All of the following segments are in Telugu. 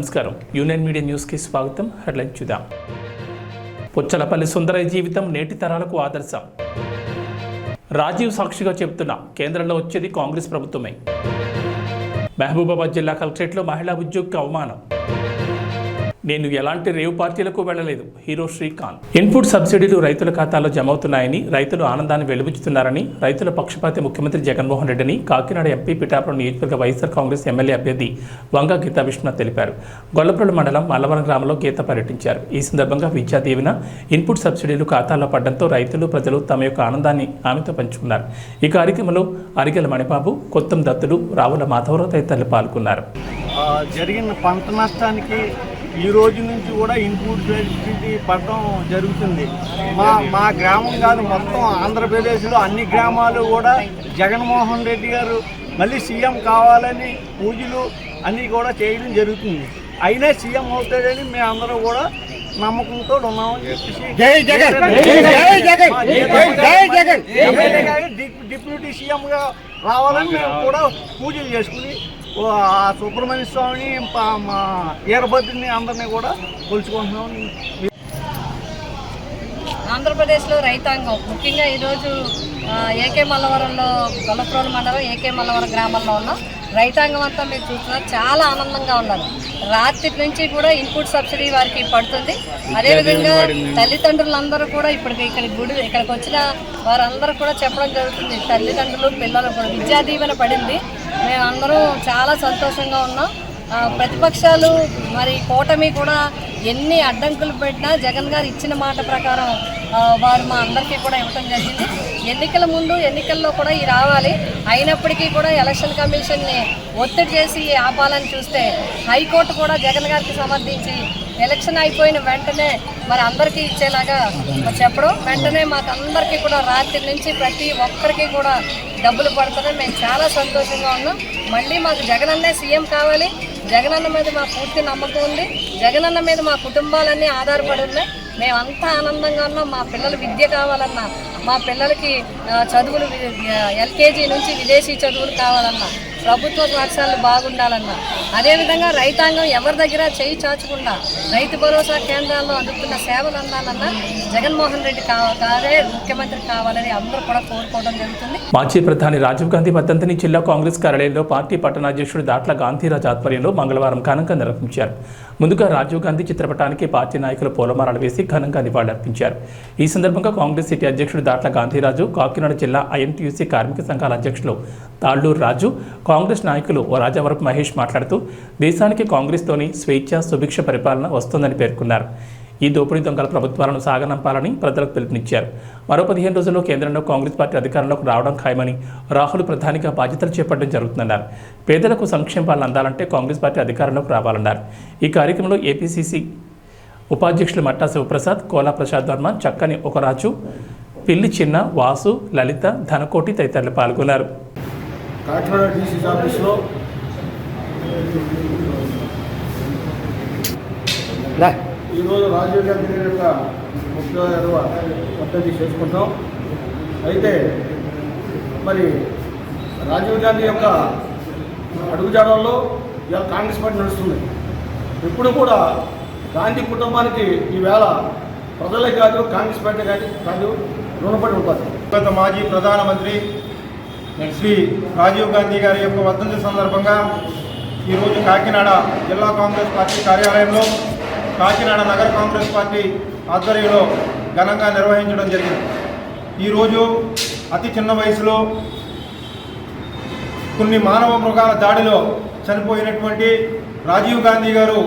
నమస్కారం. యూనియన్ మీడియా న్యూస్కి స్వాగతం. హెడ్లైన్ చూద్దాం. పుచ్చలపల్లి సుందరయ్య జీవితం నేటి తరాలకు ఆదర్శం. రాజీవ్ సాక్షిగా చెబుతున్నా కేంద్రంలో వచ్చేది కాంగ్రెస్ ప్రభుత్వమే. మహబూబాబాద్ జిల్లా కలెక్టరేట్లో మహిళా ఉద్యోగికి అవమానం. నేను ఎలాంటి రేవు పార్టీలకు వెళ్ళలేదు. హీరో శ్రీకాంత్. ఇన్పుట్ సబ్సిడీలు రైతుల ఖాతాలో జమ అవుతున్నాయని రైతులు ఆనందాన్ని వెలుబుచ్చుతున్నారని రైతుల పక్షపాతి ముఖ్యమంత్రి జగన్మోహన్ రెడ్డిని కాకినాడ ఎంపీ పిఠాపురం నియోజకవర్గ వైఎస్ఆర్ కాంగ్రెస్ ఎమ్మెల్యే అభ్యర్థి వంగ గీతా విశ్వనాథ్ తెలిపారు. గొల్లపురల మండలం మల్లవరం గ్రామంలో గీత పర్యటించారు. ఈ సందర్భంగా విద్యా దీవెన ఇన్పుట్ సబ్సిడీలు ఖాతాలో పడడంతో రైతులు ప్రజలు తమ యొక్క ఆనందాన్ని ఆమెతో పంచుకున్నారు. ఈ కార్యక్రమంలో అరిగెల మణిబాబు కొత్తం దత్తుడు రావుల మాధవరావు తదితరులు పాల్గొన్నారు. జరిగిన పంట నష్టానికి ఈ రోజు నుంచి కూడా ఇన్పుట్ సబ్సిడీ పడడం జరుగుతుంది. మా మా గ్రామం కాదు మొత్తం ఆంధ్రప్రదేశ్లో అన్ని గ్రామాలు కూడా జగన్మోహన్ రెడ్డి గారు మళ్ళీ సీఎం కావాలని పూజలు అన్నీ కూడా చేయడం జరుగుతుంది. అయినా సీఎం అవుతాడని మేమందరం కూడా నమ్మకంతో ఉన్నామని డిప్యూటీ సీఎం గా రావాలని మేము కూడా పూజలు చేసుకుని ఆ సుబ్రహ్మణ్య స్వామిని మా ఈరభద్రుని అందరినీ కూడా కొలుచుకుంటున్నాం. ఆంధ్రప్రదేశ్లో రైతాంగం ముఖ్యంగా ఈరోజు ఏకే మల్లవరంలో గొల్లప్రోలు మండలం ఏకే మల్లవరం గ్రామంలో ఉన్నాం రైతాంగం అంతా మీరు చూస్తున్నారు. చాలా ఆనందంగా ఉన్నారు రాత్రి నుంచి కూడా ఇన్పుట్ సబ్సిడీ వారికి పడుతుంది. అదేవిధంగా తల్లిదండ్రులందరూ కూడా ఇప్పటికి ఇక్కడ గుడి ఇక్కడికి వచ్చిన వారందరూ కూడా చెప్పడం జరుగుతుంది. తల్లిదండ్రులు పిల్లలు కూడా విద్యా దీవెన పడింది. మేమందరం చాలా సంతోషంగా ఉన్నాం. ప్రతిపక్షాలు మరి కూటమి కూడా ఎన్ని అడ్డంకులు పెట్టినా జగన్ గారు ఇచ్చిన మాట ప్రకారం వారు మా అందరికీ కూడా ఇవ్వటం జరిగింది. ఎన్నికల ముందు ఎన్నికల్లో కూడా ఈ రావాలి. అయినప్పటికీ కూడా ఎలక్షన్ కమిషన్ని ఒత్తిడి చేసి ఆపాలని చూస్తే హైకోర్టు కూడా జగన్ గారికి సమర్థించి ఎలక్షన్ అయిపోయిన వెంటనే మరి అందరికీ ఇచ్చేలాగా చెప్పడం. వెంటనే మాకు అందరికీ కూడా రాత్రి నుంచి ప్రతి ఒక్కరికి కూడా డబ్బులు పడుతున్నాయి. మేము చాలా సంతోషంగా ఉన్నాం. మళ్ళీ మాకు జగనన్నే సీఎం కావాలి. జగనన్న మీద మా పూర్తి నమ్మకం ఉంది. జగనన్న మీద మా కుటుంబాలన్నీ ఆధారపడి ఉన్నాయి. మేమంతా ఆనందంగా ఉన్నాం. మా పిల్లల విద్య కావాలన్నా మా పిల్లలకి చదువులు ఎల్కేజీ నుంచి విదేశీ చదువులు కావాలన్నా ప్రభుత్వ పాఠశాలలు బాగుండాలన్నా. అదేవిధంగా రైతాంగం ఎవరి దగ్గర చేయి చాచకుండా రైతు భరోసా కేంద్రాల్లో అందుతున్న సేవలు అందాలన్నా జగన్మోహన్ రెడ్డి గారే ముఖ్యమంత్రి కావాలని అందరూ కూడా కోరుకోవడం జరుగుతుంది. మాజీ ప్రధాని రాజీవ్ గాంధీ వర్ధంతిని జిల్లా కాంగ్రెస్ కార్యాలయంలో పార్టీ పట్టణాధ్యక్షుడు దాట్ల గాంధీరాజ్ ఆధ్వర్యంలో మంగళవారం ఘనంగా నిర్వహించారు. ముందుగా రాజీవ్ గాంధీ చిత్రపటానికి పార్టీ నాయకులు పూలమాలలు వేసి ఘనంగా నివాళులర్పించారు. ఈ సందర్భంగా కాంగ్రెస్ సిటీ అధ్యక్షుడు దాట్ల గాంధీరాజు కాకినాడ జిల్లా ఐఎన్టీయూసీ కార్మిక సంఘాల అధ్యక్షులు తాళ్ళూరు రాజు కాంగ్రెస్ నాయకులు ఓ రాజవరపు మహేష్ మాట్లాడుతూ దేశానికి కాంగ్రెస్తోని స్వేచ్ఛ సుభిక్ష పరిపాలన వస్తుందని పేర్కొన్నారు. ఈ దోపిడీ దొంగల ప్రభుత్వాలను సాగనంపాలని ప్రజలకు పిలుపునిచ్చారు. మరో పదిహేను రోజుల్లో కేంద్రంలో కాంగ్రెస్ పార్టీ అధికారంలోకి రావడం ఖాయమని రాహుల్ ప్రధానిగా బాధ్యతలు చేపట్టడం జరుగుతుందన్నారు. పేదలకు సంక్షేమ పాలన అందాలంటే కాంగ్రెస్ పార్టీ అధికారంలోకి రావాలన్నారు. ఈ కార్యక్రమంలో ఏపీసీసీ ఉపాధ్యక్షులు మట్టా శివప్రసాద్ కోలా ప్రసాద్ వర్మ చక్కని ఒకరాజు పిల్లి చిన్న వాసు లలిత ధనకోటి తదితరులు పాల్గొన్నారు. కాకినాడ డీసీసీ ఆఫీస్లో ఈరోజు రాజీవ్ గాంధీ గారి యొక్క ఐదవ వర్ధంతి చేసుకుంటాం. అయితే మరి రాజీవ్ గాంధీ యొక్క అడుగుజాడల్లో ఇవాళ కాంగ్రెస్ పార్టీ నడుస్తుంది. ఎప్పుడు కూడా గాంధీ కుటుంబానికి ఈవేళ ప్రజలే కాదు కాంగ్రెస్ పార్టీ కాదు కాదు రుణపడి ఉంటుంది గత మాజీ ప్రధానమంత్రి శ్రీ రాజీవ్ గాంధీ గారి యొక్క వర్ధంతి సందర్భంగా ఈరోజు కాకినాడ జిల్లా కాంగ్రెస్ పార్టీ కార్యాలయంలో కాకినాడ నగర కాంగ్రెస్ పార్టీ ఆధ్వర్యంలో ఘనంగా నిర్వహించడం జరిగింది. ఈరోజు అతి చిన్న వయసులో కొన్ని మానవ మృగాల దాడిలో చనిపోయినటువంటి రాజీవ్ గాంధీ గారు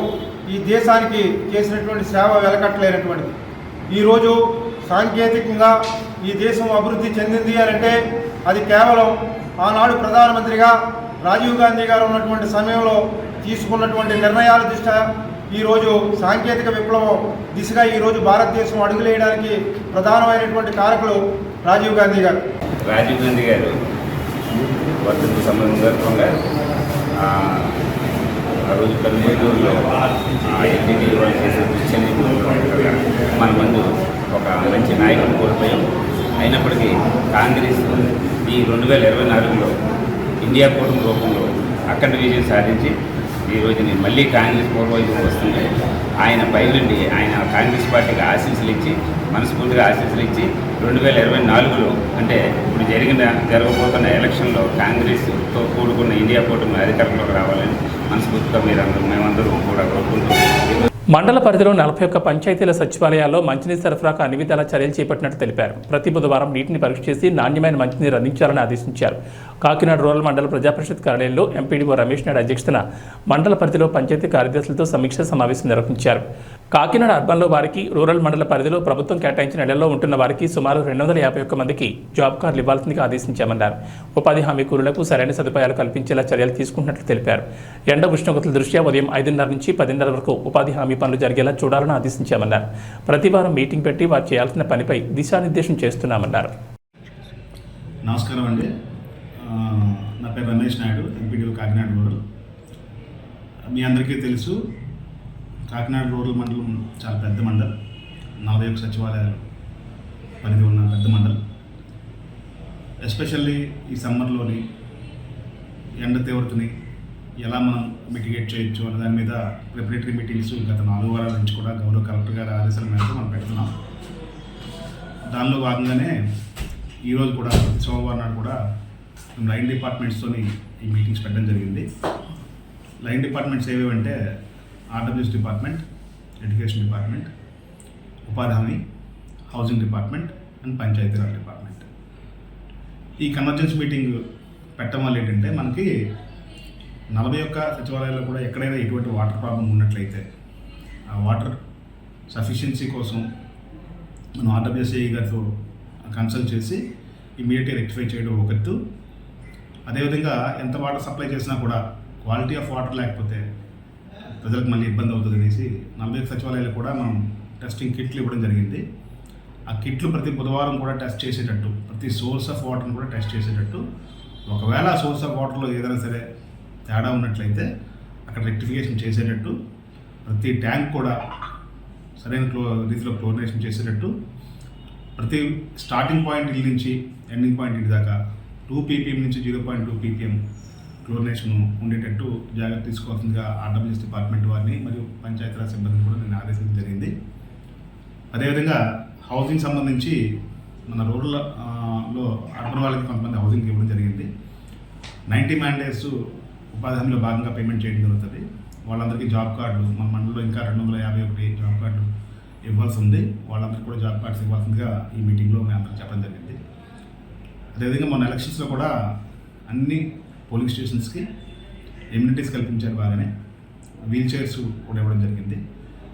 ఈ దేశానికి చేసినటువంటి సేవ వెలకట్టలేనటువంటిది. ఈరోజు సాంకేతికంగా ఈ దేశం అభివృద్ధి చెందింది అని అంటే అది కేవలం ఆనాడు ప్రధానమంత్రిగా రాజీవ్ గాంధీ గారు ఉన్నటువంటి సమయంలో తీసుకున్నటువంటి నిర్ణయాల దృష్ట్యా ఈరోజు సాంకేతిక విప్లవం దిశగా ఈరోజు భారతదేశం అడుగులేయడానికి ప్రధానమైనటువంటి కారకులు రాజీవ్ గాంధీ గారు. రాజీవ్ గాంధీ గారు వర్ధంతి సందర్భంగా ఆ, రోజు కర్నూలులో ఎన్టీవీ చేసే దృశ్యాన్ని మన ముందు ఒక మంచి నాయకుడు కోల్పోయాం. అయినప్పటికీ కాంగ్రెస్ ఈ రెండు వేల ఇరవై నాలుగులో ఇండియా కూటమి రూపంలో అఖండ విజయం సాధించి ఈ రోజుని మళ్ళీ కాంగ్రెస్ పూర్వవైపు వస్తుంది ఆయన పైనుండి ఆయన కాంగ్రెస్ పార్టీకి ఆశీస్సులు ఇచ్చి మనస్ఫూర్తిగా ఆశీస్సులు ఇచ్చి రెండు వేల ఇరవై నాలుగులో అంటే ఇప్పుడు జరిగిన జరగబోతున్న ఎలక్షన్లో కాంగ్రెస్తో కూడుకున్న ఇండియా కూటమి అధికారంలోకి రావాలని మనస్ఫూర్తిగా మీరందరూ మేమందరూ కూడా కోరుకుంటున్నాం. మండల పరిధిలో నలభై ఒక్క పంచాయతీల సచివాలయాల్లో మంచినీరు సరఫరాకు అన్ని విధాల చర్యలు చేపట్టినట్టు తెలిపారు. ప్రతి బుధవారం నీటిని పరీక్ష చేసి నాణ్యమైన మంచినీరు అందించాలని ఆదేశించారు. కాకినాడ రూరల్ మండల ప్రజాపరిషత్ కార్యాలయంలో ఎంపీడీఓ రమేష్ నాయుడు అధ్యక్షతన మండల పరిధిలో పంచాయతీ కార్యదర్శులతో సమీక్ష సమావేశం నిర్వహించారు. కాకినాడ అర్బన్లో వారికి రూరల్ మండల పరిధిలో ప్రభుత్వం కేటాయించిన నెలల్లో ఉంటున్న వారికి సుమారు రెండు వందల యాభై ఒక్క మందికి జాబ్ కార్డులు ఇవ్వాల్సిందిగా ఆదేశించామన్నారు. ఉపాధి హామీ కూలీలకు సరైన సదుపాయాలు కల్పించేలా చర్యలు తీసుకుంటున్నట్లు తెలిపారు. ఎండ ఉష్ణోగ్రతల దృష్ట్యా ఉదయం ఐదున్నర నుంచి పదిన్నర వరకు ఉపాధి హామీ పనులు జరిగేలా చూడాలని ఆదేశించామన్నారు. ప్రతి వారం మీటింగ్ పెట్టి వారు చేయాల్సిన పనిపై దిశానిర్దేశం చేస్తున్నామన్నారు. నమస్కారం అండి. నా పేరు రమేష్ నాయుడు ఎంపీడీ కాకినాడ మీ అందరికీ తెలుసు కాకినాడ రూరల్ మండలం చాలా పెద్ద మండలం. నలభై సచివాలయాలు పరిధి ఉన్న పెద్ద మండలం. ఎస్పెషల్లీ ఈ సమ్మర్లోని ఎండ తీవ్రతని ఎలా మనం మిటిగేట్ చేయొచ్చు అనే దాని మీద ప్రిపరేటరీ మీటింగ్స్ గత నాలుగు వారాల నుంచి కూడా గౌరవ కలెక్టర్ గారి ఆదేశాల మేరకు మనం పెడుతున్నాం. దానిలో భాగంగానే ఈరోజు కూడా సోమవారం నాడు కూడా లైన్ డిపార్ట్మెంట్స్తోని ఈ మీటింగ్స్ పెట్టడం జరిగింది. లైన్ డిపార్ట్మెంట్స్ ఏవేవంటే ఆర్డబ్ల్యూఎస్ డిపార్ట్మెంట్ ఎడ్యుకేషన్ డిపార్ట్మెంట్ ఉపాధి హామీ housing department and Panchayati Raj department. ఈ కన్వర్జెన్స్ మీటింగ్ పెట్టడం వల్ల ఏంటంటే మనకి నలభై ఒక్క సచివాలయాల్లో కూడా ఎక్కడైనా ఎటువంటి వాటర్ ప్రాబ్లం ఉన్నట్లయితే ఆ వాటర్ సఫిషియన్సీ కోసం మనం ఆర్డబ్ల్యూసీఐ గారితో కన్సల్ట్ చేసి ఇమీడియట్గా రెక్టిఫై చేయడం ఒక అదేవిధంగా ఎంత వాటర్ సప్లై చేసినా కూడా క్వాలిటీ ఆఫ్ వాటర్ లేకపోతే ప్రజలకు మళ్ళీ ఇబ్బంది అవుతుంది అనేసి నలభై సచివాలయాలు కూడా మనం టెస్టింగ్ కిట్లు ఇవ్వడం జరిగింది. ఆ కిట్లు ప్రతి బుధవారం కూడా టెస్ట్ చేసేటట్టు ప్రతి సోర్స్ ఆఫ్ వాటర్ని కూడా టెస్ట్ చేసేటట్టు. ఒకవేళ ఆ సోర్స్ ఆఫ్ వాటర్లో ఏదైనా సరే తేడా ఉన్నట్లయితే అక్కడ రెక్టిఫికేషన్ చేసేటట్టు ప్రతి ట్యాంక్ కూడా సరైన క్లో రీతిలో క్లోరినేషన్ చేసేటట్టు. ప్రతి స్టార్టింగ్ పాయింట్ ఇల్లు నుంచి ఎండింగ్ పాయింట్ ఇంటి దాకా టూ పీపీఎం నుంచి zero point two PPM chlorination ఉండేటట్టు జాగ్రత్త తీసుకోవాల్సిందిగా ఆర్డబ్ల్యూఎస్ డిపార్ట్మెంట్ వారిని మరియు పంచాయతీరాజ్ సిబ్బందిని కూడా నేను ఆదేశించడం జరిగింది. అదేవిధంగా హౌసింగ్ సంబంధించి మన రోడ్ల లో అర్బన్ వాళ్ళకి కొంతమంది హౌసింగ్ ఇవ్వడం జరిగింది. నైంటీ మ్యాండేస్ ఉపాధి హామీలో భాగంగా పేమెంట్ చేయడం జరుగుతుంది. వాళ్ళందరికీ జాబ్ కార్డులు మన మండలంలో ఇంకా రెండు వందల యాభై ఒకటి జాబ్ కార్డులు ఇవ్వాల్సి ఉంది. వాళ్ళందరికీ కూడా జాబ్ కార్డ్స్ ఇవ్వాల్సిందిగా ఈ మీటింగ్లో మేము అందరికి చెప్పడం జరిగింది. అదేవిధంగా మొన్న ఎలక్షన్స్లో కూడా అన్ని పోలింగ్ స్టేషన్స్కి ఎమ్యూనిటీస్ కల్పించారు బాగానే. వీల్ చైర్స్ కూడా ఇవ్వడం జరిగింది.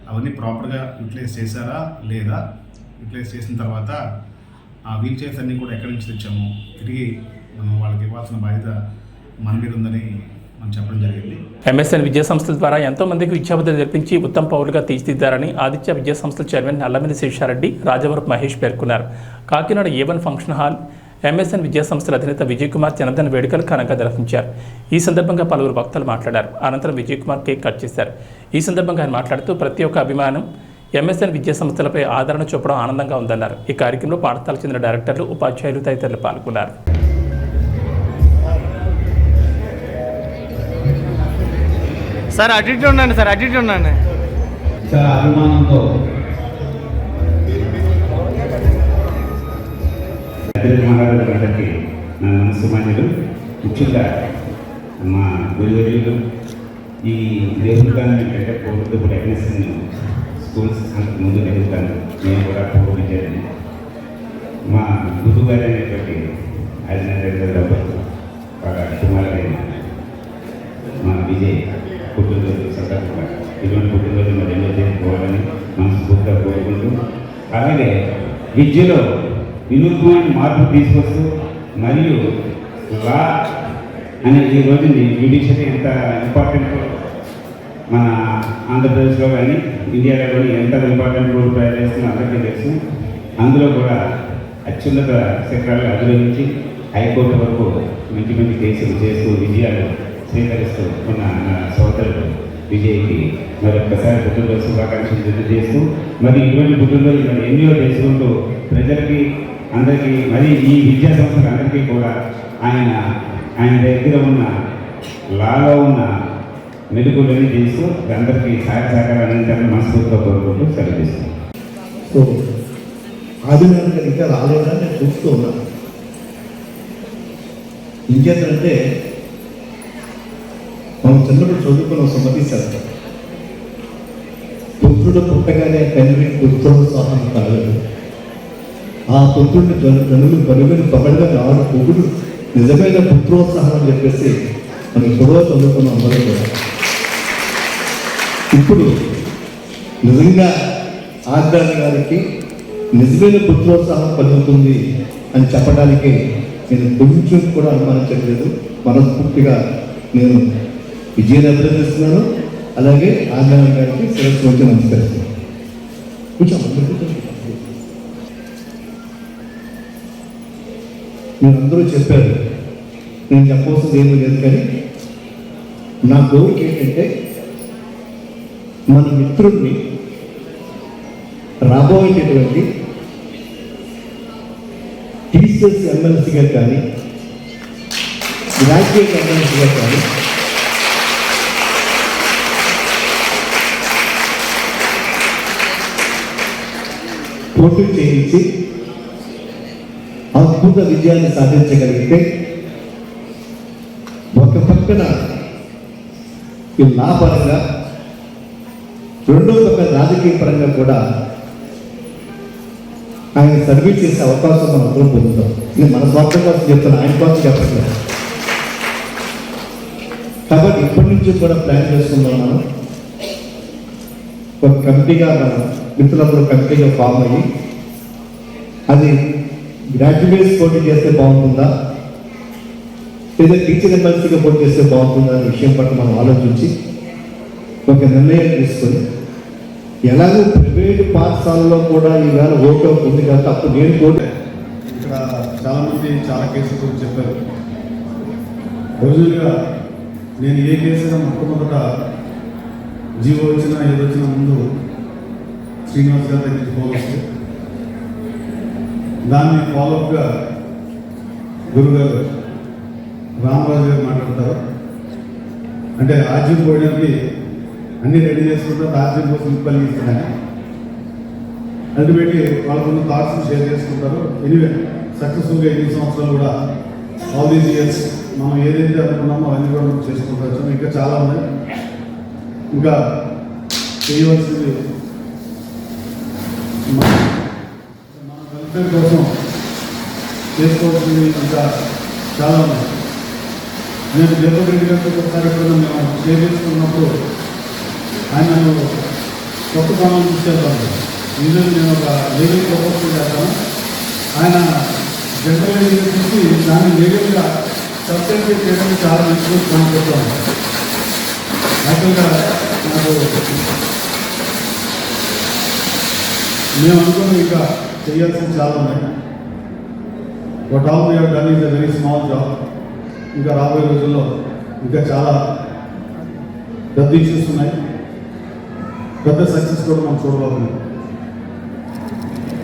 అవన్నీ ప్రాపర్గా యూటిలైజ్ చేశారా? లేదా? యూటిలైజ్ చేసిన తర్వాత ఆ వీల్ చైర్స్ అన్నీ కూడా ఎక్కడి నుంచి తెచ్చాము? తిరిగి మనం వాళ్ళకి ఇవ్వాల్సిన బాధ్యత మన మీద ఉందని మనం చెప్పడం జరిగింది. ఎంఎస్ఎన్ విద్యా సంస్థల ద్వారా ఎంతో మందికి విద్యాబుద్ధులు నేర్పించి ఉత్తమ పౌరులుగా తీర్చిదిద్దారని ఆదిత్య విద్యా సంస్థల చైర్మన్ నల్లమిల్లి శేషారెడ్డి రాజవరపు మహేష్ పేర్కొన్నారు. Kakinada A one function hall MSN విద్యా సంస్థల అధినేత విజయ్ కుమార్ జనదన వేడుకలు ఘనంగా నిర్వహించారు. ఈ సందర్భంగా పలువురు భక్తులు మాట్లాడారు. అనంతరం విజయ్ కుమార్ కేక్ కట్ చేశారు. ఈ సందర్భంగా ఆయన మాట్లాడుతూ ప్రతి ఒక్క అభిమానం ఎంఎస్ఎన్ విద్యా సంస్థలపై ఆదరణ చూపడం ఆనందంగా ఉందన్నారు. ఈ కార్యక్రమంలో పాఠశాలకు చెందిన డైరెక్టర్లు ఉపాధ్యాయులు తదితరులు పాల్గొన్నారు. సార్ అటు ఇటు ఉండండి సార్ అటు ఇటు ఉండండి. చాలా అభిమానంతో అతిథి మహారాజులందరికీ నా మనసు మాన్యులు ముఖ్యంగా మా గురువులు ఈ నేర్పుతాను ఏంటంటే పూర్వపు టెక్నీషియన్ స్కూల్స్ అంతకు ముందు జరుగుతాను నేను కూడా పూర్వ విద్యార్థిని మా గురువు గారు అనేటువంటి ఆయన బాగా కుమారుడైన మా విజయ్ పుట్టినరోజు సందర్భంగా ఇటువంటి పుట్టినరోజు మరి ఎన్నో చేసుకోవాలని మనస్ఫూర్తిగా కోరుకుంటూ అలాగే విద్యలో వినూత్నమైన మార్పు తీసుకొస్తూ మరియు లా అనే ఈ రోజుని జ్యుడిషియరీ ఎంత ఇంపార్టెంట్? మన ఆంధ్రప్రదేశ్లో కానీ ఇండియాలో కానీ ఎంత ఇంపార్టెంట్ రోల్ ప్లే చేస్తుందో అందరికీ తెలుసు. అందులో కూడా అత్యున్నత శిఖరాలు అధిరోహించి హైకోర్టు వరకు మంచి మంచి కేసులు చేస్తూ విజయాలు స్వీకరిస్తూ ఉన్న నా సోదరుడు విజయ్కి మరొకసారి పుట్టినరోజు శుభాకాంక్షలు తెలియజేస్తూ మరి ఇటువంటి పుట్టినరోజు మరి ఎన్నో చేసుకుంటూ ప్రజలకి అందరికీ మరి ఈ విద్యా సంస్థలు అందరికీ కూడా ఆయన ఆయన దగ్గర ఉన్న లాలో ఉన్న మెలుగులని చేస్తూ అందరికీ సహాయ సహకారాలు అందించాలని మనస్ఫూర్తిగా కోరుకుంటూ సెలవిస్తాను సో ఆదినారాయణ ఇంకా రాలేదని నేను చూస్తూ ఉన్నాను ఇంకేంటంటే మనం చిన్నప్పుడు చదువుకున్న సమ్మతిస్తారు పుత్రుడు పుట్టగానే తండ్రి పుత్రోత్సాహం కలగదు. ఆ పుత్రుడిని జను జనులు పరుగుని పగడగా ఆడు పొగుడు నిజమైన పుత్రోత్సాహం అని చెప్పేసి మనం గొడవ చదువుకున్న అందరూ కూడా. ఇప్పుడు నిజంగా ఆగ్రాని గారికి నిజమైన పుత్రోత్సాహం కలుగుతుంది అని చెప్పడానికి నేను కొంచెం కూడా అనుమానించట్లేదు మనస్ఫూర్తిగా నేను విజయాన్ని అభినందిస్తున్నాను అలాగే ఆగ్రాని గారికి శిరస్సు వచ్చి నమస్కరిస్తున్నాను. కొంచెం అందరూ మీరందరూ చెప్పారు. నేను చెప్పవలసింది ఏమీ లేదు కానీ నా కోరిక ఏంటంటే మన మిత్రుడిని రాబోయేటటువంటి టీచర్స్ ఎమ్మెల్సీగా కానీ గ్రాడ్యుయేట్ ఎమ్మెల్సీగా కానీ పోటీ చేయించి అద్భుత విజయాన్ని సాధించగలిగితే ఒక పక్కన ఈ పరంగా రెండో పక్క రాజకీయ పరంగా కూడా ఆయన సర్వీస్ చేసే అవకాశం మనం అందరం పొందుతాం. ఇది మన స్వార్థం కోసం చెప్తాను ఆయన కోసం చెప్పట్లేదు కాబట్టి ఇప్పటి నుంచి కూడా ప్లాన్ చేసుకుందాం మనం. ఒక కమిటీగా మనం మిత్రులందరూ కమిటీగా ఫామ్ అయ్యి అది గ్రాడ్యుయేట్స్ పోటీ చేస్తే బాగుంటుందా? లేదా టీచర్ ఎమ్మెల్సీగా పోటీ చేస్తే బాగుంటుందా అనే విషయం పట్ల మనం ఆలోచించి ఒక నిర్ణయం తీసుకొని ఎలాగో ప్రైవేట్ పాఠశాలలో కూడా ఈవేళ ఓటు ఉంది కాబట్టి అప్పుడు నేను కూడా ఇక్కడ చాలామంది చాలా కేసుల గురించి చెప్పారు. రోజులుగా నేను ఏ కేసైనా మొట్టమొదట జీవో వచ్చినా ఏది వచ్చినా ముందు శ్రీనివాస్ గారి దగ్గరికి పోవచ్చు దాన్ని ఫాలోఅప్గా గురుగారు రామరాజు గారు మాట్లాడతారు. అంటే రాజ్యం పోయడానికి అన్ని రెడీ చేసుకుంటారు రాజ్యం కోసం కలిగిస్తున్నాయి. అల్టిమేట్లీ వాళ్ళకున్న థాట్స్ షేర్ చేసుకుంటారు. ఎనివే సక్సెస్ఫుల్గా ఎన్ని సంవత్సరాలు కూడా ఆల్ దీస్ ఇయర్స్ మనం ఏదైతే అనుకున్నామో అవన్నీ కూడా మనం ఇంకా చాలా ఉన్నాయి. ఇంకా చేయవలసింది మన కోసం చేసుకోవాల్సింది ఇంకా చాలా నేను జగన్ గారితో ఒకసారి ఎప్పుడైనా మేము షేర్ ఆయన నన్ను కొత్త పనులు తీసుకెళ్తాను ఈరోజు నేను ఒక లీగల్ ప్రపోజల్ చేస్తాను. ఆయన జనరల్ లీగల్ చూసి దాన్ని లీగల్గా సబ్స్టెన్షియేట్ చేయడానికి చాలా మంచిగా కనుక్కుంటాను యాక్చువల్గా నాకు మేము అనుకున్న ఇంకా చేయాల్సింది చాలా ఉన్నాయి. But all we done is a very small job ఇంకా రాబోయే రోజుల్లో ఇంకా చాలా పెద్ద ఇష్యూస్ ఉన్నాయి. పెద్ద సక్సెస్ కూడా మనం చూడబోతున్నాం.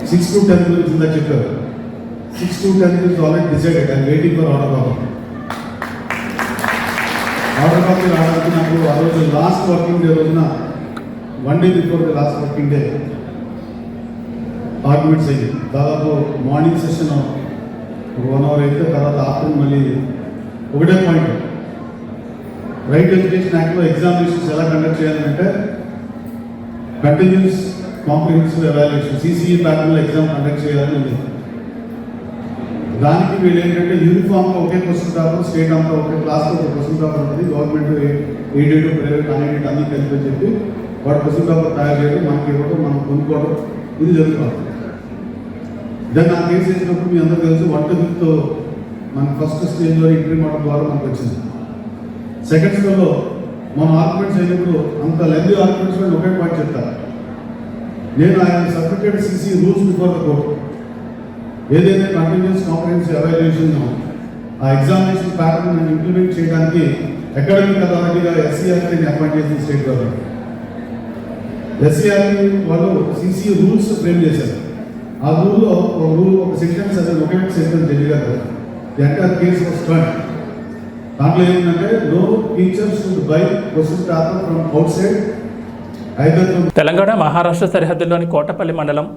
సిక్స్ టు టెన్ గురించి ఇందా చెప్పారు. సిక్స్ టు టెన్ గురించి already decide and waiting for order copy order copy రావడానికి నాకు ఆ రోజు లాస్ట్ వర్కింగ్ డే రోజున one day before the last working day arguments అయ్యి దాదాపు మార్నింగ్ సెషన్ ఒక వన్ అవర్ అయితే తర్వాత ఆఫ్టర్నూన్ మళ్ళీ ఒకటే పాయింట్ రైట్ ఎడ్యుకేషన్ యాక్ట్లో ఎగ్జామినేషన్స్ ఎలా కండక్ట్ చేయాలంటే కంటిన్యూస్ కాంప్రిహెన్సివ్ ఎవాల్యుయేషన్ సీసీఈ ప్యాటర్న్లో ఎగ్జామ్ కండక్ట్ చేయాలని ఉంది. దానికి వీళ్ళు ఏంటంటే యూనిఫామ్గా ఒకే క్వశ్చన్ పేపర్ స్టేట్ అంతా ఒకే క్లాస్లో ఒక క్వశ్చన్ పేపర్ ఉంటుంది గవర్నమెంట్ ఎయిడెడ్ ప్రైవేట్ అన్ఎయిడెడ్ అన్నీ కలిపి చెప్పి వాడు క్వశ్చన్ పేపర్ తయారు చేయడం మనకి ఇవ్వడం మనం కొనుక్కోవడం ఇది జరుగుతుంది. దాన్ని ఆ కేసు వేసినప్పుడు మీ అందరూ తెలుసు వన్ టు ఫిఫ్త్తో మన ఫస్ట్ స్టేజ్లో ఇంటర్వ్యూ మోడల్ ద్వారా మనకు వచ్చింది. సెకండ్ స్టేజ్లో మనం ఆర్గ్యుమెంట్స్ అయినప్పుడు అంత లెంది ఆర్గ్యుమెంట్స్ నేను ఒకే పాయింట్ చెప్తాను నేను ఆయన certificate CC rules before the court ఏదైతే కంటిన్యూస్ కాంప్రహెన్సివ్ ఎవాల్యుయేషన్ ఆ ఎగ్జామినేషన్ ప్యాటర్న్ ఇంప్లిమెంట్ చేయడానికి అకాడమిక్ అథారిటీగా ఎస్సీఆర్టీని అపాయింట్ చేసిన స్టేట్ గవర్నమెంట్ ఎస్సీఆర్టీ వాళ్ళు సిసి రూల్స్ ఫ్రేమ్ చేశారు. ఆ రూల్లో ఒక రూల్ ఒక సెంటెన్స్ అదే ఒకే సెంటెన్స్ ఢిల్లీ గారు ది ఎంటైర్ కేసు వాస్ దాంట్లో ఏంటంటే no teachers by question paper from outside Telangana Maharashtra సరిహద్దుల్లోని Kotapalli మండలం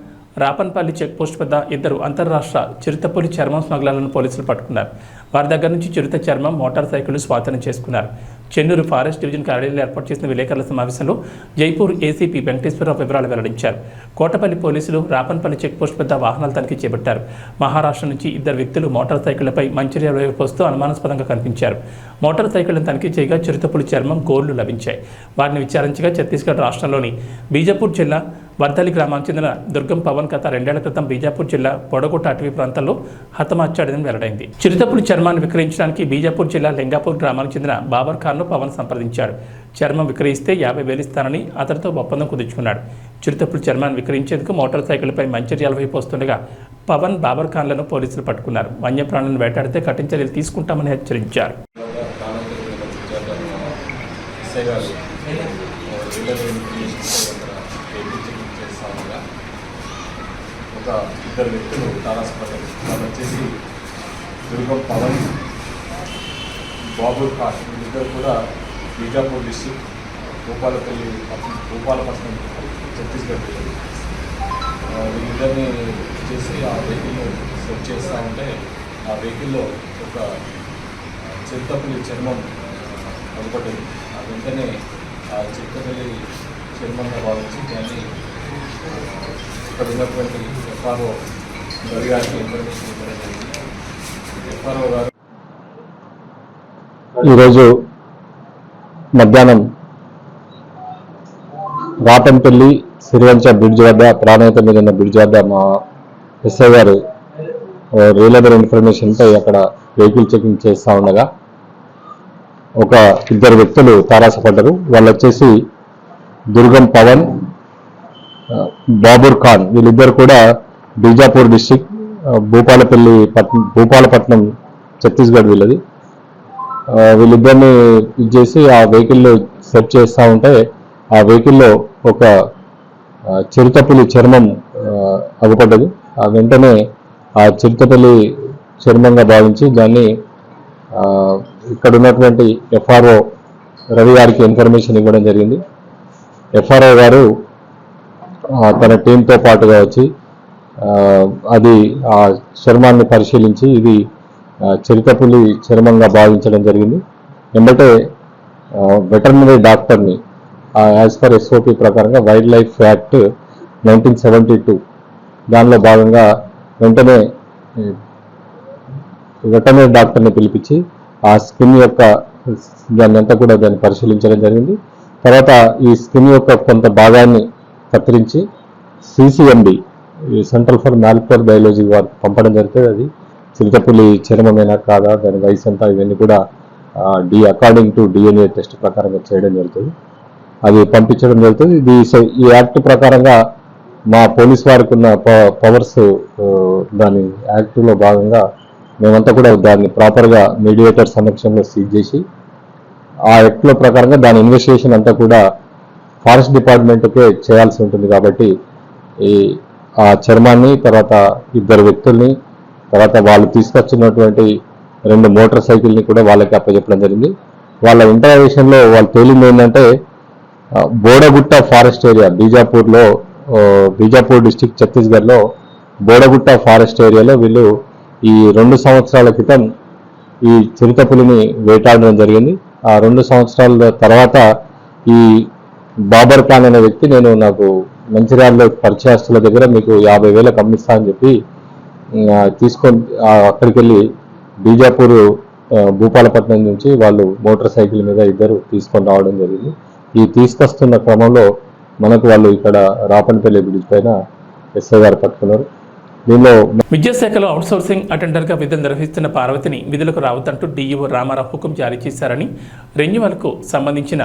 రాపన్పల్లి చెక్పోస్ట్ వద్ద ఇద్దరు అంతర్రాష్ట్ర చిరుతపులి చర్మం స్మగ్లర్లను పోలీసులు పట్టుకున్నారు. వారి దగ్గర నుంచి చిరుత చర్మం మోటార్ సైకిల్ స్వాధీనం చేసుకున్నారు. చెన్నూరు ఫారెస్ట్ డివిజన్ కార్యాలయంలో ఏర్పాటు చేసిన విలేకరుల సమావేశంలో జైపూర్ ఏసీపీ వెంకటేశ్వరరావు వివరాలు వెల్లడించారు. కోటపల్లి పోలీసులు రాపన్పల్లి చెక్పోస్ట్ వద్ద వాహనాలు తనిఖీ చేపట్టారు. మహారాష్ట్ర నుంచి ఇద్దరు వ్యక్తులు మోటార్ సైకిళ్ళపై మంచిర్యాల వైపు వస్తూ అనుమానాస్పదంగా కనిపించారు. మోటార్ సైకిళ్ళను తనిఖీ చేయగా చిరుతపులి చర్మం గోళ్ళు లభించాయి. వారిని విచారించగా ఛత్తీస్గఢ్ రాష్ట్రంలోని బీజాపూర్ జిల్లా వర్తలి గ్రామానికి చెందిన దుర్గం పవన్ కథ రెండేళ్ళ క్రితం బీజాపూర్ జిల్లా పొడగొట్ట అటవీ ప్రాంతంలో హతమార్చాడని వెల్లడైంది. చిరుతపులి చర్మాన్ని విక్రయించడానికి బీజాపూర్ జిల్లా లింగాపూర్ గ్రామానికి చెందిన బాబర్ ఖాన్ను పవన్ సంప్రదించాడు. చర్మం విక్రయిస్తే యాభై వేలు ఇస్తానని అతనితో ఒప్పందం కుదుర్చుకున్నాడు. చిరుతపులి చర్మాన్ని విక్రయించేందుకు మోటార్ సైకిల్పై మంచిర్యాల వైపు వస్తుండగా పవన్ బాబర్ ఖాన్లను పోలీసులు పట్టుకున్నారు. వన్యప్రాణులను వేటాడితే కఠిన చర్యలు తీసుకుంటామని హెచ్చరించారు. ఒక ఇద్దరు వ్యక్తులు తారాసపడ్డారు వాళ్ళు వచ్చేసి దుర్గం పవన్ బాబు ఖాన్ వీళ్ళిద్దరు కూడా బీజాపూర్ డిస్టిక్ భూపాలపల్లి భూపాలపట్నం ఛత్తీస్గఢ్ వెళ్ళారు. వీళ్ళిద్దరిని చేసి ఆ వెహికల్ని సెట్ చేస్తూ ఉంటే ఆ వెహికల్లో ఒక చిరుతపల్లి చర్మం అగుపడ్డది ఆ వెంటనే ఆ చిరుతపల్లి చర్మంగా భావించి దాన్ని ఇక్కడ ఉన్నటువంటి ఎఫ్ఆర్ఓ గారికి ఇన్ఫర్మేషన్ ఇవ్వడం జరిగింది. ఎఫ్ఆర్ఓ గారు ఈరోజు మధ్యాహ్నం రాటంపల్లి సిరివంచ బ్రిడ్జ్ వద్ద ప్రాణాయత మీద ఉన్న బ్రిడ్జ్ వద్ద మా ఎస్ఐ గారు రియలబర్ ఇన్ఫర్మేషన్పై అక్కడ వెహికల్ చెకింగ్ చేస్తూ ఉండగా ఒక ఇద్దరు వ్యక్తులు తారాసపడ్డారు. వాళ్ళు వచ్చేసి దుర్గం పవన్ బాబుర్ ఖాన్ వీళ్ళిద్దరు కూడా బీజాపూర్ డిస్టిక్ భూపాలపల్లి పట్నం భూపాలపట్నం ఛత్తీస్గఢ్ వీళ్ళది. వీళ్ళిద్దరిని ఇది చేసి ఆ వెహికల్లో సెర్చ్ చేస్తూ ఉంటే ఆ వెహికల్లో ఒక చిరుతపులి చర్మం అగుపడ్డది. ఆ వెంటనే ఆ చిరుతపులి చర్మంగా భావించి దాన్ని ఇక్కడ ఉన్నటువంటి ఎఫ్ఆర్ఓ రవి గారికి ఇన్ఫర్మేషన్ ఇవ్వడం జరిగింది. ఎఫ్ఆర్ఓ గారు తన టీంతో పాటుగా వచ్చి అది ఆ చర్మాన్ని పరిశీలించి ఇది చిరుతపులి చర్మంగా భావించడం జరిగింది. వెంబటే వెటర్నరీ డాక్టర్ని యాజ్ పర్ ఎస్ఓపి ప్రకారంగా wildlife act nineteen seventy two దానిలో భాగంగా వెంటనే వెటర్నరీ డాక్టర్ని పిలిపించి ఆ స్కిన్ యొక్క దాన్ని అంతా కూడా దాన్ని పరిశీలించడం జరిగింది. తర్వాత ఈ స్కిన్ యొక్క కొంత భాగాన్ని కత్తిరించి సిసిఎండి ఈ సెంట్రల్ ఫర్ మాలిక్యులర్ బయాలజీ వారికి పంపడం జరుగుతుంది అది చిరుతపులి చర్మమేనా కాదా దాని వయసు అంతా ఇవన్నీ కూడా D according to DNA test ప్రకారంగా చేయడం జరుగుతుంది. అది పంపించడం జరుగుతుంది. ఇది ఈ యాక్ట్ ప్రకారంగా మా పోలీస్ వారికి ఉన్న పవర్స్ దాని యాక్ట్లో భాగంగా మేమంతా కూడా దాన్ని ప్రాపర్గా మీడియేటర్ సమక్షంలో సీజ్ చేసి ఆ యాక్ట్లో ప్రకారంగా దాని ఇన్వెస్టిగేషన్ అంతా కూడా ఫారెస్ట్ డిపార్ట్మెంట్కే చేయాల్సి ఉంటుంది కాబట్టి ఈ ఆ చర్మాన్ని తర్వాత ఇద్దరు వ్యక్తుల్ని తర్వాత వాళ్ళు తీసుకొచ్చినటువంటి రెండు మోటార్ సైకిల్ని కూడా వాళ్ళకి అప్పచెప్పడం జరిగింది. వాళ్ళ ఇంటర్వేషన్లో వాళ్ళు తేలింది ఏంటంటే బోడగుట్ట ఫారెస్ట్ ఏరియా బీజాపూర్లో బీజాపూర్ డిస్టిక్ ఛత్తీస్గఢ్లో బోడగుట్ట ఫారెస్ట్ ఏరియాలో వీళ్ళు ఈ రెండు సంవత్సరాల క్రితం ఈ చిరుతపులిని వేటాడడం జరిగింది. ఆ రెండు సంవత్సరాల తర్వాత ఈ బాబర్ ఖాన్ అనే వ్యక్తి నేను నాకు మంచిర్యాలలో పరిచయస్తుల దగ్గర మీకు యాభై వేలకు అమ్మిస్తా అని చెప్పి తీసుకొని అక్కడికి వెళ్ళి బీజాపూర్ భూపాలపట్నం నుంచి వాళ్ళు మోటార్ సైకిల్ మీద ఇద్దరు తీసుకొని రావడం జరిగింది. ఈ తీసుకొస్తున్న క్రమంలో మనకు వాళ్ళు ఇక్కడ రాపనపల్లి బ్రిడ్జ్ పైన ఎస్ఐ గారు పట్టుకున్నారు. దీనిలో విద్యాశాఖలో అవుట్సోర్సింగ్ అటెండర్గా విధులు నిర్వహిస్తున్న పార్వతిని విధులకు రావద్దంటూ డీఈఓ రామారావు హుకుం జారీ చేశారని రెన్యువల్కు సంబంధించిన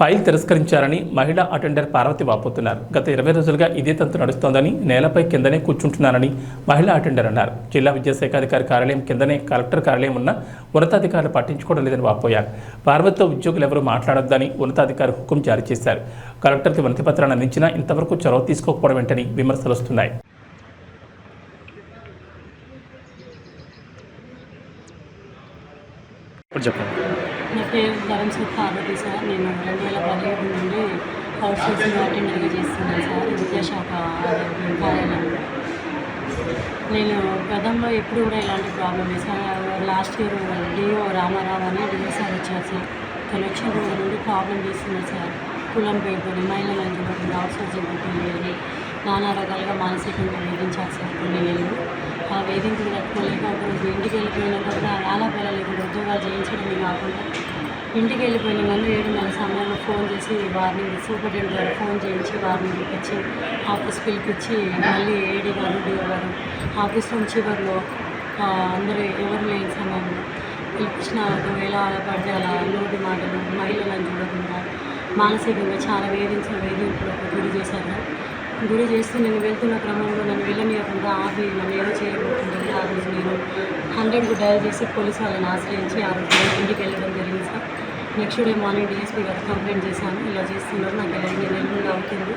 ఫైల్ తిరస్కరించారని మహిళా అటెండర్ పార్వతి వాపోతున్నారు. గత ఇరవై రోజులుగా ఇదే తంతు నడుస్తోందని నేలపై కిందనే కూర్చుంటున్నారని మహిళా అటెండర్ అన్నారు. జిల్లా విద్యాశాఖ అధికారి కార్యాలయం కిందనే కలెక్టర్ కార్యాలయం ఉన్న ఉన్నతాధికారులు పట్టించుకోవడం లేదని వాపోయారు. పార్వతితో ఉద్యోగులు ఎవరూ మాట్లాడొద్దని ఉన్నతాధికారి హుకుం జారీ చేశారు. కలెక్టర్కి వినతి పత్రాన్ని అందించినా ఇంతవరకు చొరవ తీసుకోకపోవడం వెంటనే విమర్శలు వస్తున్నాయి. చెప్పండి. నా పేరు పార్వతి సార్. నేను రెండు వేల పదిహేడు నుండి హౌస్ వాటిని అటెండర్గా చేస్తున్నాను సార్. విద్యాశాఖ కార్యాలయంలో నేను గతంలో ఎప్పుడు కూడా ఇలాంటి problem sir. Last year DO Ramarao అని డిఓ సార్ వచ్చారు సార్. కలెక్షన్ వచ్చిన రోజు నుండి ప్రాబ్లం చేస్తున్నారు సార్. కులం పెట్టుకొని మహిళలను చూడకుండా అవుట్ సోర్సింగ్ నానా రకాలుగా మానసికంగా వేధించారు సార్ కొన్ని నెలలు ఆ వేధింపులు తట్టుకోలేక ఒకరోజు ఇంటికి వెళ్ళిపోయినా కూడా అలా పిల్లలేకుండా ఉద్యోగాలు చేయించడమే కాకుండా ఇంటికి వెళ్ళిపోయిన నన్ను ఏడు నెలల సమయంలో ఫోన్ చేసి వారిని సూపరింటెండెంట్ గారు ఫోన్ చేయించి వారిని పిలిపించి ఆఫీస్ పిలిపించి మళ్ళీ ఏడీ గారు డిఓ గారు ఆఫీస్ నుంచి చివరిలో అందరూ ఎవరు లేని సమయంలో పిలిపించిన ఎలా పడితే అలా నోటి మాటలు మహిళలను చూడకుండా మానసికంగా చాలా వేధించిన వేధింపులకు గురి చేశారు. గురి చేస్తూ నేను వెళ్తున్న క్రమంలో నన్ను వెళ్ళనీయకుండా ఆపి నన్ను ఏదో చేయబోతుందని ఆ రోజు నేను హండ్రెడ్కు డయల్ చేసి పోలీస్ వాళ్ళని ఆశ్రయించి ఆ రోజు ఇంటికి వెళ్ళడం జరిగింది sir. Next day morning DSP గారు కంప్లైంట్ చేశాను. ఇలా చేస్తున్నారు నాకు ఇలా ఎనిమిది అవుతుంది? నుండి అవుతుంది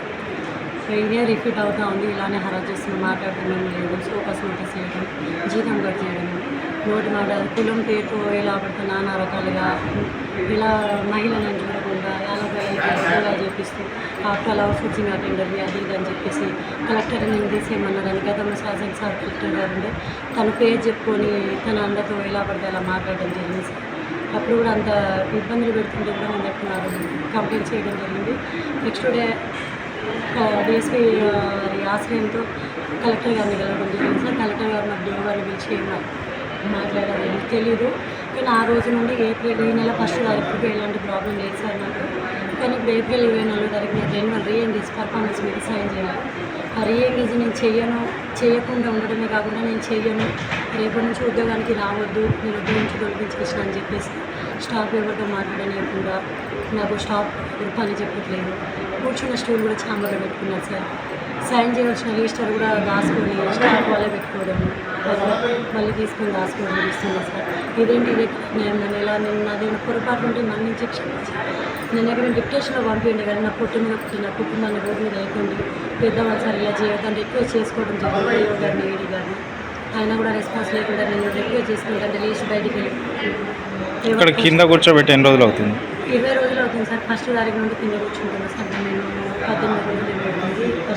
ఇదే రిపీట్ అవుతూ ఉంది ఇలానే హరాజ్ చేస్తున్న మాట్లాడడం లేదు. సోకస్ నోటీస్ చేయడం జీతం కట్ చేయడం నోటి మాట కులం పేరుతో ఎలా పడితే నానా రకాలుగా ఇలా మహిళలను చూడకుండా ఎలా చేపిస్తూ చేపిస్తూ ఆఫ్టర్ ఆల్ అవుట్సోర్సింగ్ అది ఇది అని చెప్పేసి కలెక్టర్ నేను తీసేయమన్నారని గతంలో శాసన సార్ కలెక్టర్ గారు ఉండే తన పేరు చెప్పుకొని తన అందరితో ఎలా పడితే అలా మాట్లాడడం జరిగింది సార్ అప్పుడు కూడా అంత ఇబ్బందులు పెడుతుంటే కూడా నేను చెప్తున్నారు కంప్లైంట్ చేయడం జరిగింది నెక్స్ట్ డే డిఎస్పీ ఆశ్రయంతో కలెక్టర్ గారిని కలవడం జరిగింది సార్ కలెక్టర్ గారు నాకు డిఓ గారిని పిలిచి మా- మాట్లాడారు తెలీదు కానీ ఆ రోజు నుండి ఏప్రిల్ ఈ నెల ఫస్ట్ తారీఖుకి ఎలాంటి ప్రాబ్లం లేదు సార్ నాకు కానీ ఇప్పుడు ఏప్రిల్ ఇరవై నేను తారీఖు నాకు రెన్యువల్ రీఎంగేజ్ పర్ఫార్మెన్స్ మీకు సైన్ చేయాలి? ఆ రీఎంగేజ్ నేను చేయను చేయకుండా ఉండడమే కాకుండా నేను చేయను. రేపటి నుంచి ఉద్యోగానికి రావద్దు నేను ఉద్యోగం నుంచి తొలగించేసిన అని చెప్పేసి స్టాఫ్ ఎవరితో మాట్లాడలేకుండా నాకు స్టాఫ్ పని చెప్పట్లేదు. కూర్చున్న స్టూల్ కూడా చాంబర్లో పెట్టుకున్నాను సార్. సైన్ చేయవలసిన రిజిస్టర్ కూడా దాచుకొని స్టాఫ్ వాళ్ళే పెట్టుకోవడం మళ్ళీ తీసుకొని దాచుకోవడం ఇస్తున్నారు సార్. ఇదేంటి ఇది? నేను నన్ను ఎలా నేను నాది పొరపాటు ఉంటే మన్నించి క్షమించి నేను ఎక్కడ డిప్టేషన్లో పంపించండి కానీ నా పుట్టిన కుటుంబాన్ని రోడ్డు మీద వేయకండి. పెద్దవాళ్ళు సార్ ఇలా చేయకండి ఎక్కువ చేసుకోవడం జరిగింది. గారిని ఏడీ గారిని. ఆయన కూడా రెస్పాన్స్ లేకుండా నేను రిక్వెస్ట్ చేసుకుంటే లేచి బయటికి ఇక్కడ కింద కూర్చోబెట్టి ఎన్ని రోజులు అవుతుంది? ఇరవై రోజులు అవుతుంది సార్. ఫస్ట్ తారీఖు నుండి కింద కూర్చుంటున్నాను సార్. నేను పద్దెనిమిది రోజులు ఏమైంది ఫస్ట్ తారీఖు నుండి కింద కూర్చుంటుంది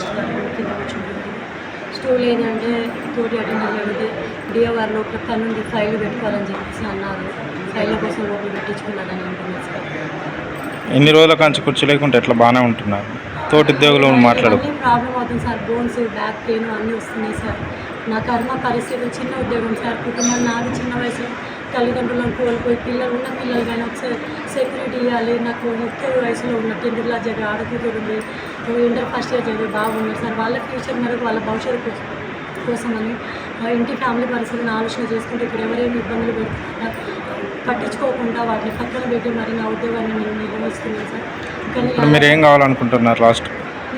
స్టూల్ ఏంటంటే తోటి అటెండర్ అడిగితే డిఓ గారు లోపల పని నుండి ఫైల్ పెట్టుకోవాలని చెప్పేసి అన్నారు. ఫైళ్ళ కోసం లోపల పెట్టించుకున్నారని అంటున్నారు సార్. ఎన్ని రోజుల కాంచి కూర్చోలేకుంటే ఎట్లా బాగానే ఉంటున్నారు? తోటి ఉద్యోగులు మాట్లాడు ప్రాబ్లం అవుతుంది సార్. బోన్స్ బ్యాక్ పెయిన్ అన్నీ వస్తున్నాయి సార్. నా కర్మ పరిస్థితి చిన్న ఉద్యోగం సార్. కుటుంబం నాది చిన్న వయసులో తల్లిదండ్రులను కోల్పోయి పిల్లలు ఉన్న పిల్లలు కానీ ఒకసారి సెక్యూరిటీ ఇవ్వాలి. నాకు ముఖ్య వయసులో ఉన్న టెన్త్ క్లాస్ ఉంది. ఇంటర్ ఫస్ట్ ఇయర్ చదివి బాగున్నారు సార్ వాళ్ళ ఫ్యూచర్ మేరకు వాళ్ళ భవిష్యత్తు కోసం కోసమని ఇంటి ఫ్యామిలీ పరిస్థితిని ఆలోచన చేసుకుంటే ఇక్కడ ఎవరేమి ఇబ్బందులు పెట్టుకుంటా పట్టించుకోకుండా వాటిని పక్కన పెట్టి మరి నా ఉద్యోగాన్ని నేను నిర్వహిస్తున్నాను సార్. కానీ మీరు ఏం కావాలనుకుంటున్నారు లాస్ట్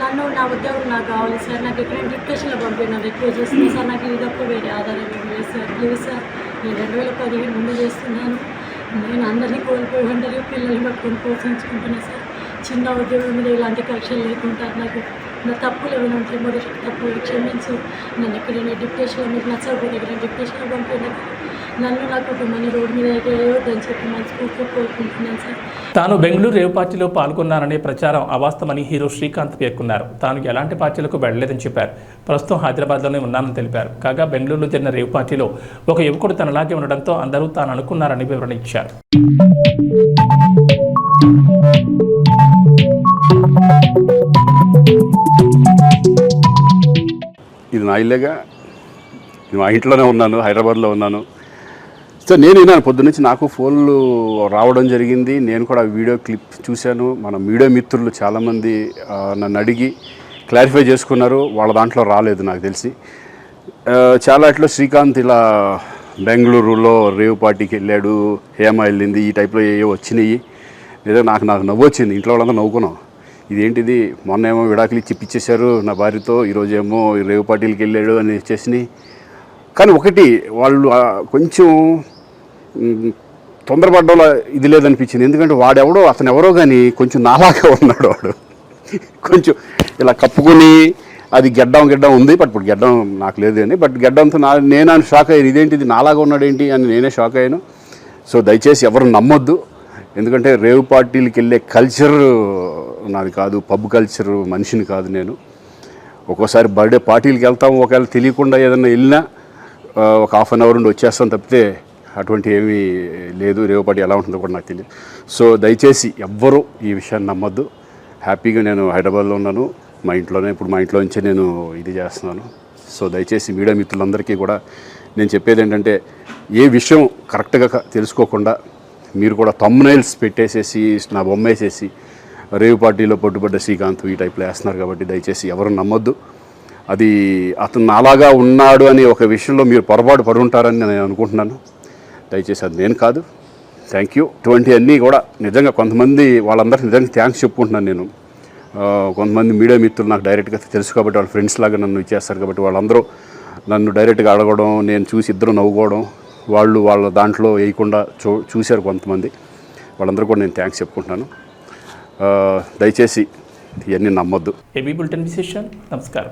నన్ను నా ఉద్యోగం నాకు కావాలి సార్. నాకు ఎక్కడైనా డిప్రెషన్లో పంపిన రిక్వెస్ట్ చేస్తుంది సార్ నాకు ఇది తప్ప వేరే ఆధారం లేదు సార్. ప్లీజ్ సార్ నేను రెండు వేల పదిహేను ముందు చేస్తున్నాను. నేను అందరినీ కోల్పోయి ఉండరు పిల్లల్ని పట్టుకొని పోషించుకుంటున్నాను సార్. చిన్న ఉద్యోగం మీద ఇలాంటి కక్షలు లేకుండా నాకు నా తప్పులు ఏమైనా ఉంటే మొదటి తప్పు క్షమించు. నన్ను ఎక్కడైనా డిప్రెషన్లో మీకు నచ్చకపోతే ఎక్కడైనా డిప్రెషన్లో పంపిన నన్ను నా కుటుంబాన్ని రోడ్డు మీద వేయొద్దని చెప్పి మనస్ఫూర్తిగా కోరుకుంటున్నాను సార్. తాను బెంగళూరు రేవు పార్టీలో పాల్గొన్నాననే ప్రచారం అవాస్తవమని హీరో శ్రీకాంత్ పేర్కొన్నారు. తాను ఎలాంటి పార్టీలకు వెళ్ళలేదని చెప్పారు. ప్రస్తుతం హైదరాబాద్లోనే ఉన్నానని తెలిపారు. కాగా బెంగళూరులో జరిగిన రేవు పార్టీలో ఒక యువకుడు తనలాగే ఉండడంతో అందరూ తాను అనుకున్నారని వివరణ ఇచ్చారు. ఇది నా ఇల్లేగా. మా ఇంట్లోనే ఉన్నాను హైదరాబాద్లో ఉన్నాను. సో నేను విన్నాను పొద్దున్నుంచి నాకు ఫోన్లు రావడం జరిగింది. నేను కూడా వీడియో క్లిప్ చూశాను. మన మీడియా మిత్రులు చాలామంది నన్ను అడిగి క్లారిఫై చేసుకున్నారు. వాళ్ళ దాంట్లో రాలేదు నాకు తెలిసి. చాలా ఇట్లా శ్రీకాంత్ ఇలా బెంగళూరులో రేవ్ పార్టీకి వెళ్ళాడు హేమ వెళ్ళింది ఈ టైప్లో ఏ వచ్చినాయి. లేదా నాకు నాకు నవ్వు వచ్చింది ఇంట్లో వాళ్ళంతా నవ్వుకున్నాం. ఇదేంటిది? మొన్న ఏమో విడాకులు ఇచ్చి పిచ్చేశారు నా భార్యతో ఈరోజు ఏమో రేవు పార్టీలకి వెళ్ళాడు అని చేసినాయి కానీ ఒకటి వాళ్ళు కొంచెం మ్, తొందరపడ్డంలో ఇది లేదనిపించింది. ఎందుకంటే వాడెవడో అతను ఎవరో కానీ కొంచెం నాలాగా ఉన్నాడు వాడు. కొంచెం ఇలా కప్పుకొని అది గెడ్డం గెడ్డం ఉంది బట్ ఇప్పుడు గెడ్డం నాకు లేదు అని. బట్ గెడ్డంతో నా నేను షాక్ అయ్యాను ఇదేంటిది నాలాగా ఉన్నాడేంటి? అని నేనే షాక్ అయ్యాను. సో దయచేసి ఎవరు నమ్మొద్దు. ఎందుకంటే రేవు పార్టీలకి వెళ్ళే కల్చర్ నాది కాదు పబ్ కల్చర్ మనిషిని కాదు నేను. ఒక్కోసారి బర్త్డే పార్టీలకి వెళ్తాం ఒకవేళ తెలియకుండా ఏదైనా వెళ్ళినా ఒక హాఫ్ అన్ అవర్ నుండి వచ్చేస్తాం తప్పితే అటువంటి ఏమీ లేదు రేవపాటి ఎలా ఉంటుందో కూడా నాకు తెలియదు సో దయచేసి ఎవ్వరూ ఈ విషయాన్ని నమ్మద్దు. హ్యాపీగా నేను హైదరాబాద్లో ఉన్నాను. మా ఇంట్లోనే ఇప్పుడు మా ఇంట్లో నుంచే నేను ఇది చేస్తున్నాను. సో దయచేసి మీడియా మిత్రులందరికీ కూడా నేను చెప్పేది ఏంటంటే ఏ విషయం కరెక్ట్గా తెలుసుకోకుండా మీరు కూడా తమ్మునైల్స్ పెట్టేసేసి నా బొమ్మ వేసేసి రేవు పార్టీలో పట్టుబడ్డ శ్రీకాంత్ ఈ టైప్లో వేస్తున్నారు కాబట్టి దయచేసి ఎవరు నమ్మొద్దు. అది అతను నాలాగా ఉన్నాడు అనే ఒక విషయంలో మీరు పొరపాటు పడి ఉంటారని నేను అనుకుంటున్నాను. దయచేసి అది నేను కాదు. థ్యాంక్ యూ ఇటువంటి అన్నీ కూడా నిజంగా కొంతమంది వాళ్ళందరికీ నిజంగా థ్యాంక్స్ చెప్పుకుంటున్నాను నేను. కొంతమంది మీడియా మిత్రులు నాకు డైరెక్ట్గా తెలుసు కాబట్టి వాళ్ళ ఫ్రెండ్స్ లాగా నన్ను ఇచ్చేస్తారు కాబట్టి వాళ్ళందరూ నన్ను డైరెక్ట్గా అడగడం నేను చూసి ఇద్దరు నవ్వుకోవడం వాళ్ళు వాళ్ళ దాంట్లో వేయకుండా చూ చూశారు కొంతమంది. వాళ్ళందరూ కూడా నేను థ్యాంక్స్ చెప్పుకుంటున్నాను. దయచేసి ఇవన్నీ నమ్మొద్దు. ఏబీ బులెటిన్ విశేషాలు? నమస్కారం.